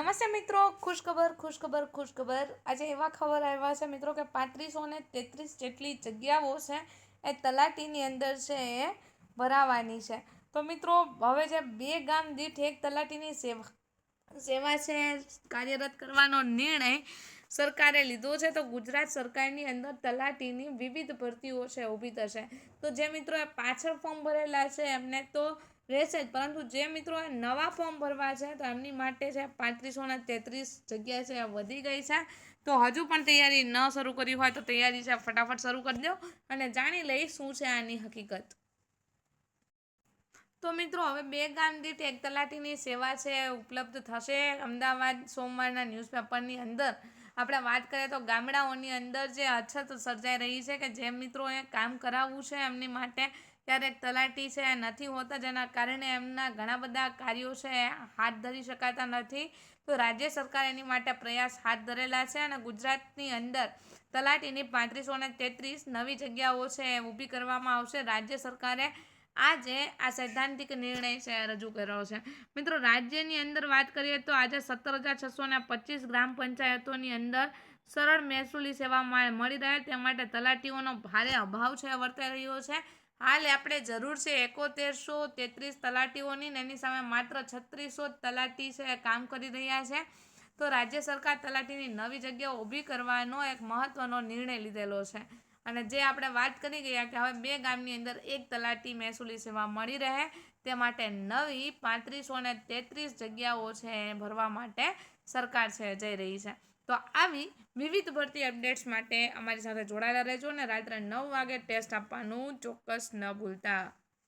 નમસ્તે મિત્રો, ખુશખબર ખુશખબર ખુશખબર. આજે એવા ખબર આવ્યા છે મિત્રો કે પાંત્રીસો ને તેત્રીસ જેટલી જગ્યાઓ છે એ તલાટીની અંદર છે એ ભરાવાની છે. તો મિત્રો, હવે જે બે ગામ દીઠ એક તલાટીની સેવા સેવા છે, કાર્યરત કરવાનો નિર્ણય સરકારે લીધો છે, તો ગુજરાત સરકારની અંદર તલાટીની વિવિધ ભરતીઓ છે, ઊભી થશે. તો જે મિત્રો પાછળ ફોર્મ ભરેલા છે, એમને તો રહેશે જ. પરંતુ જે મિત્રોએ નવા ફોર્મ ભરવા છે, તો એમની માટે છે પાંત્રીસોના તેત્રીસ જગ્યા છે વધી ગઈ છે. તો હજુ પણ તૈયારી ન શરૂ કરી હોય તો તૈયારી છે, ફટાફટ શરૂ કરી દો અને જાણી લઈ શું છે આની હકીકત. તો મિત્રો, હવે બે ગામ દીઠ એક તલાટીની સેવા છે, ઉપલબ્ધ થશે અમદાવાદ સોમવારના ન્યૂઝપેપરની અંદર. આપણે વાત કરીએ તો ગામડાઓની અંદર જે અછત સર્જાઈ રહી છે કે જે મિત્રોએ કામ કરાવવું છે એમની માટે ક્યારેક તલાટી છે, નથી હોતા, જેના કારણે એમના ઘણા બધા કાર્યો છે, હાથ ધરી શકાતા નથી. તો રાજ્ય સરકાર એની માટે પ્રયાસ હાથ ધરેલા છે અને ગુજરાતની અંદર તલાટીની પાંત્રીસો ને તેત્રીસ નવી જગ્યાઓ છે ઊભી કરવામાં આવશે. રાજ્ય સરકારે આજે આ સૈદ્ધાંતિક નિર્ણય છે, રજૂ કર્યો છે. મિત્રો, રાજ્યની અંદર વાત કરીએ તો આજે સત્તર હજાર છસો ને પચીસ ગ્રામ પંચાયતોની અંદર સરળ મહેસૂલી સેવા મળી રહે, તે માટે તલાટીઓનો ભારે અભાવ છે, વર્તાઈ રહ્યો છે. હાલ આપણે જરૂર છે એકોતેરસો તેત્રીસ તલાટીઓની ને એની સામે માત્ર છત્રીસો તલાટી છે, કામ કરી રહ્યા છે. તો રાજ્ય સરકાર તલાટીની નવી જગ્યાઓ ઊભી કરવાનો એક મહત્વનો નિર્ણય લીધેલો છે. અને જે આપણે વાત કરી ગયા કે હવે બે ગામની અંદર એક તલાટી મહેસૂલી સેવા મળી રહે, તે માટે નવી પાંત્રીસો ને તેત્રીસ જગ્યાઓ છે ભરવા માટે સરકાર છે, જઈ રહી છે. તો આવી વિવિધ ભરતી અપડેટ્સ માટે અમારી સાથે જોડાયેલા રહેજો અને રાત્રે નવ વાગે ટેસ્ટ આપવાનું ચોક્કસ ન ભૂલતા.